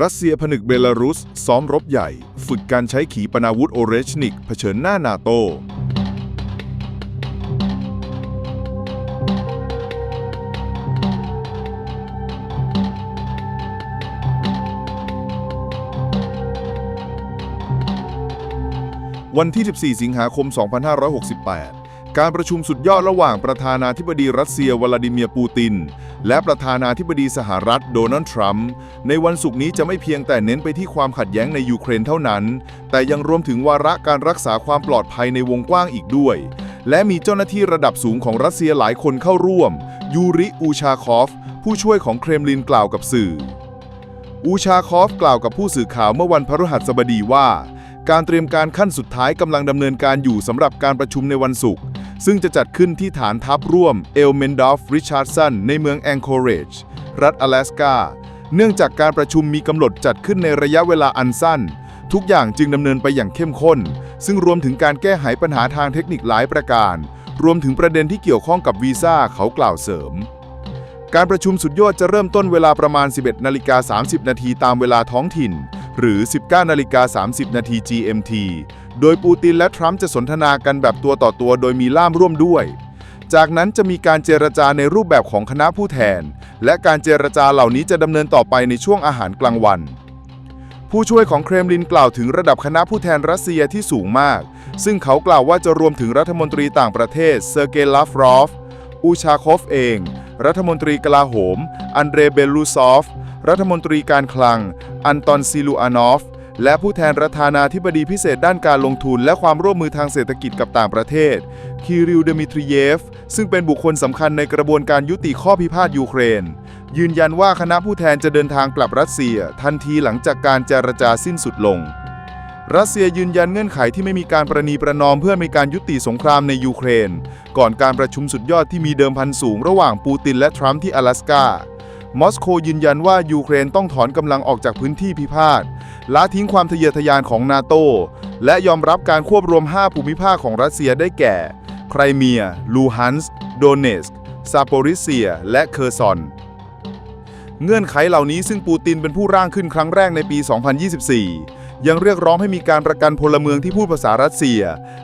รัสเซียผนึกเบลารุส ซ้อมรบใหญ่ ฝึกการใช้ขีปนาวุธโอเรชนิกเผชิญหน้านาโต วันที่ 14 สิงหาคม 2568 การประชุมสุดยอดระหว่างประธานาธิบดีรัสเซียวลาดิเมียร์ปูติน และประธานาธิบดีสหรัฐโดนัลด์ทรัมป์ในวันศุกร์นี้จะไม่เพียงแต่เน้นไปที่ความขัดแย้งในยูเครนเท่านั้น แต่ยังรวมถึงวาระการรักษาความปลอดภัยในวงกว้างอีกด้วย และมีเจ้าหน้าที่ระดับสูงของรัสเซียหลายคนเข้าร่วม ยูริอูชาคอฟ ผู้ช่วยของเครมลินกล่าวกับสื่อ อูชาคอฟกล่าวกับผู้สื่อข่าวเมื่อวันพฤหัสบดีว่า การเตรียมการขั้นสุดท้ายกำลังดำเนินการอยู่สำหรับการประชุมในวันศุกร์ ซึ่งจะจัดขึ้นที่ฐานทัพร่วมเอลเมนดอฟริชาร์ดสันในเมืองแองโคเรจรัฐ阿拉สกาเนื่องจากการประชุมมีกำหนดจัดขึ้นในระยะเวลาอันสั้น ทุกอย่างจึงดำเนินไปอย่างเข้มข้น ซึ่งรวมถึงการแก้ไขปัญหาทางเทคนิคหลายประการ รวมถึงประเด็นที่เกี่ยวข้องกับวีซ่าเขากล่าวเสริม การประชุมสุดยอดจะเริ่มต้นเวลาประมาณ 11นาฬิกา30 นาทีตามเวลาท้องถิ่น หรือ 19นาฬิกา30 นาที GMT โดยปูตินและทรัมป์จะสนทนากันแบบตัวต่อตัวโดยมีล่ามร่วมด้วย จากนั้นจะมีการเจรจาในรูปแบบของคณะผู้แทน และการเจรจาเหล่านี้จะดำเนินต่อไปในช่วงอาหารกลางวัน ผู้ช่วยของเครมลินกล่าวถึงระดับคณะผู้แทนรัสเซียที่สูงมาก ซึ่งเขากล่าวว่าจะรวมถึงรัฐมนตรีต่างประเทศเซอร์เกย์ลาฟรอฟ อูชาคอฟเอง รัฐมนตรีกลาโหม อันเดรเบลูซอฟรัฐมนตรีการคลัง อันตอนซิลูอานอฟ และผู้แทนประธานาธิบดีพิเศษด้านการลงทุนและความร่วมมือทางเศรษฐกิจกับต่างประเทศ คิริลเดมิทริเยฟ ซึ่งเป็นบุคคลสำคัญในกระบวนการยุติข้อพิพาทยูเครน ยืนยันว่าคณะผู้แทนจะเดินทางกลับรัสเซีย ทันทีหลังจากการเจรจาสิ้นสุดลงรัสเซียยืนยันเงื่อนไขที่ไม่มีการประนีประนอมเพื่อมีการยุติสงครามในยูเครน ก่อนการประชุมสุดยอดที่มีเดิมพันสูงระหว่างปูตินและทรัมป์ที่阿拉สกา มอสโกยืนยันว่ายูเครนต้องถอนกำลังออกจากพื้นที่พิพาทละทิ้งความทะเยอทะยานของนาโต และยอมรับการควบรวม 5 ภูมิภาคของรัสเซียได้แก่ ไครเมีย ลูฮันส์โดเนสก์ซาโปริเซีย และเคอร์ซอน เงื่อนไขเหล่านี้ซึ่งปูตินเป็นผู้ร่างขึ้นครั้งแรกในปี 2024 ยังเรียกร้องให้มีการประกันพลเมืองที่พูดภาษารัสเซีย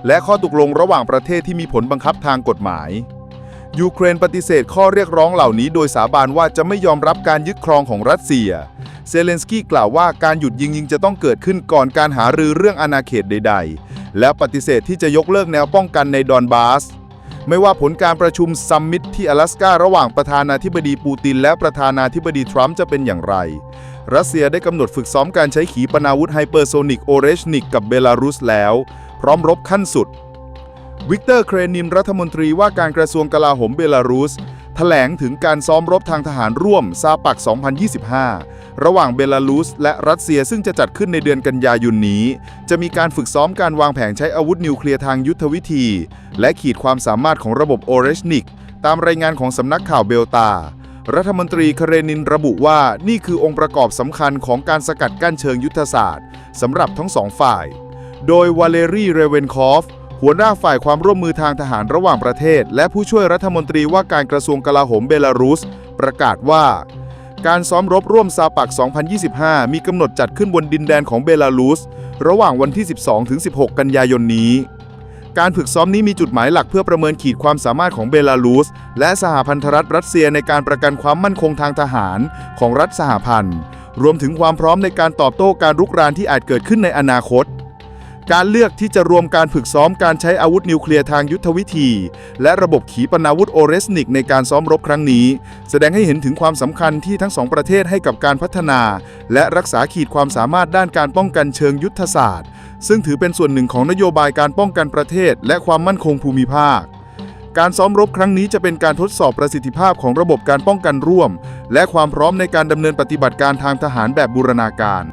และข้อตกลงระหว่างประเทศที่มีผลบังคับทางกฎหมาย ยูเครนปฏิเสธข้อเรียกร้องเหล่านี้โดยสาบานว่าจะไม่ยอมรับการยึดครองของรัสเซีย เซเลนสกี้กล่าวว่าการหยุดยิงยิงจะต้องเกิดขึ้นก่อนการหารือเรื่องอาณาเขตใด ๆ และปฏิเสธที่จะยกเลิกแนวป้องกันในดอนบาสไม่ว่าผลการประชุมซัมมิตที่阿拉สการะหว่างประธานาธิบดีปูติน และประธานาธิบดีทรัมป์จะเป็นอย่างไร รัสเซียได้กำหนดฝึกซ้อมการใช้ขีปนาวุธไฮเปอร์โซนิกโอเรชนิกกับเบลารุสแล้ว พร้อมรบขั้นสุด วิกเตอร์เครนินรัฐมนตรีว่าการกระทรวงกลาโหมเบลารุสแถลงถึงการซ้อมรบทางทหารร่วมซาปัก 2025 ระหว่างเบลารุสและรัสเซียซึ่งจะจัดขึ้นในเดือนกันยายนนี้ จะมีการฝึกซ้อมการวางแผนใช้อาวุธนิวเคลียร์ทางยุทธวิธี และขีดความสามารถของระบบโอเรชนิก ตามรายงานของสำนักข่าวเบลตา รัฐมนตรีเคเรนินระบุว่านี่คือองค์ประกอบสำคัญของการสกัดกั้นเชิงยุทธศาสตร์สำหรับทั้งสองฝ่าย โดยวาเลรีเรเวนคอฟ หัวหน้าฝ่ายความร่วมมือทางทหารระหว่างประเทศ และผู้ช่วยรัฐมนตรีว่าการกระทรวงกลาโหมเบลารุส ประกาศว่า การซ้อมรบร่วมซาปัก 2025 มีกำหนดจัดขึ้นบนดินแดนของเบลารุส ระหว่างวันที่ 12-16 กันยายนนี้ การฝึกซ้อมนี้มีจุดหมายหลักเพื่อประเมินขีดความสามารถของเบลารุส และสหพันธรัฐรัสเซียในการประกันความมั่นคงทางทหารของรัฐสหพันธ์ รวมถึงความพร้อมในการตอบโต้การรุกรานที่อาจเกิดขึ้นในอนาคต การเลือกที่จะรวมการฝึกซ้อมการใช้อาวุธนิวเคลียร์ทางยุทธวิธี และระบบขีปนาวุธโอเรสนิกในการซ้อมรบครั้งนี้ แสดงให้เห็นถึงความสำคัญที่ทั้งสองประเทศให้กับการพัฒนา และรักษาขีดความสามารถด้านการป้องกันเชิงยุทธศาสตร์ ซึ่งถือเป็นส่วนหนึ่งของนโยบายการป้องกันประเทศ และความมั่นคงภูมิภาค การซ้อมรบครั้งนี้จะเป็นการทดสอบประสิทธิภาพของระบบการป้องกันร่วม และความพร้อมในการดำเนินปฏิบัติการทางทหารแบบบูรณาการ